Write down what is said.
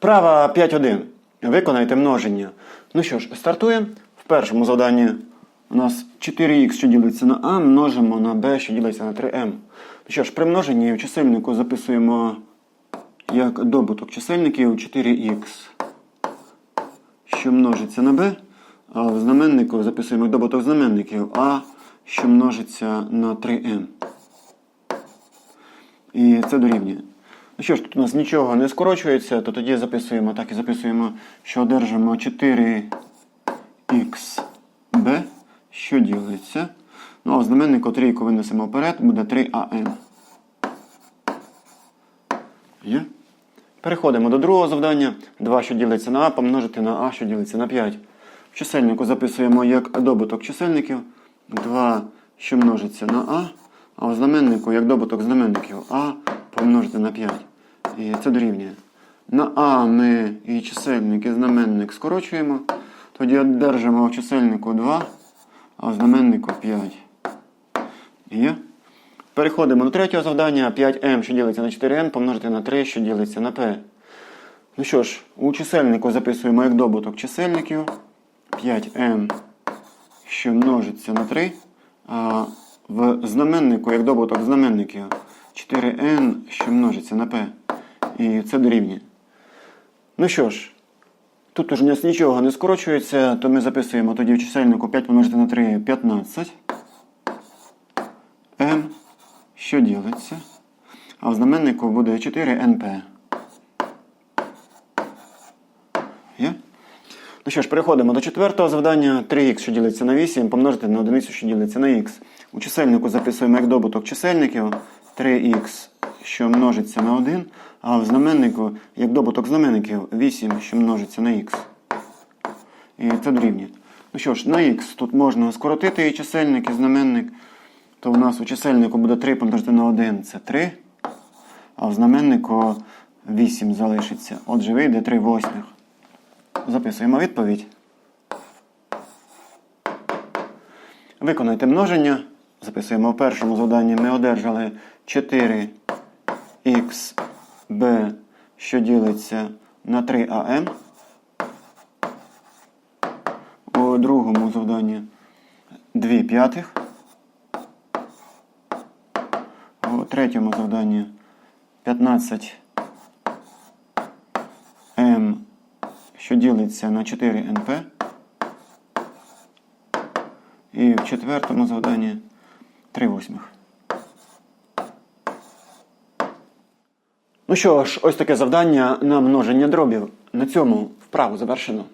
Вправа 5.1. Виконайте множення. Ну що ж, стартуємо. В першому завданні у нас 4х, що ділиться на а, множимо на b, що ділиться на 3m. Ну що ж, при множенні в чисельнику записуємо як добуток чисельників 4х, що множиться на b, а в знаменнику записуємо як добуток знаменників а, що множиться на 3m. І це дорівнює. Ну що ж, тут у нас нічого не скорочується, то тоді записуємо, так і записуємо, що одержимо 4xb, що ділиться. Ну, а в знаменнику трійку винесемо вперед, буде 3an. Є? Переходимо до другого завдання. 2, що ділиться на а, помножити на а, що ділиться на 5. В чисельнику записуємо як добуток чисельників. 2, що множиться на а, а в знаменнику як добуток знаменників а помножити на 5. І це дорівнює. На а ми і чисельник, і знаменник скорочуємо. Тоді одержимо в чисельнику 2, а в знаменнику 5. Є? Переходимо до третього завдання. 5m, що ділиться на 4n, помножити на 3, що ділиться на p. Ну що ж, у чисельнику записуємо як добуток чисельників. 5m, що множиться на 3. А в знаменнику, як добуток знаменників, 4n, що множиться на p. І це дорівнює. Ну що ж, тут уже у нас нічого не скорочується, то ми записуємо тоді в чисельнику 5 помножити на 3 15. m, що ділиться. А в знаменнику буде 4np. Є? Ну що ж, переходимо до четвертого завдання. 3х, що ділиться на 8, помножити на одиницю, що ділиться на х. У чисельнику записуємо як добуток чисельників 3х, що множиться на 1, а в знаменнику як добуток знаменників 8, що множиться на х. І це дорівнює. Ну що ж, на х тут можна скоротити і чисельник, і знаменник. То у нас у чисельнику буде 3 помножити на 1 це 3. А в знаменнику 8 залишиться. Отже, вийде 3 восьмих. Записуємо відповідь. Виконайте множення. Записуємо в першому завданні. Ми одержали 4xb, що ділиться на 3am. У другому завданні 2 п'ятих. У третьому завданні 15 m, що ділиться на 4 np. І в четвертому завданні 3 восьмих. Ну що ж, ось таке завдання на множення дробів. На цьому вправу завершено.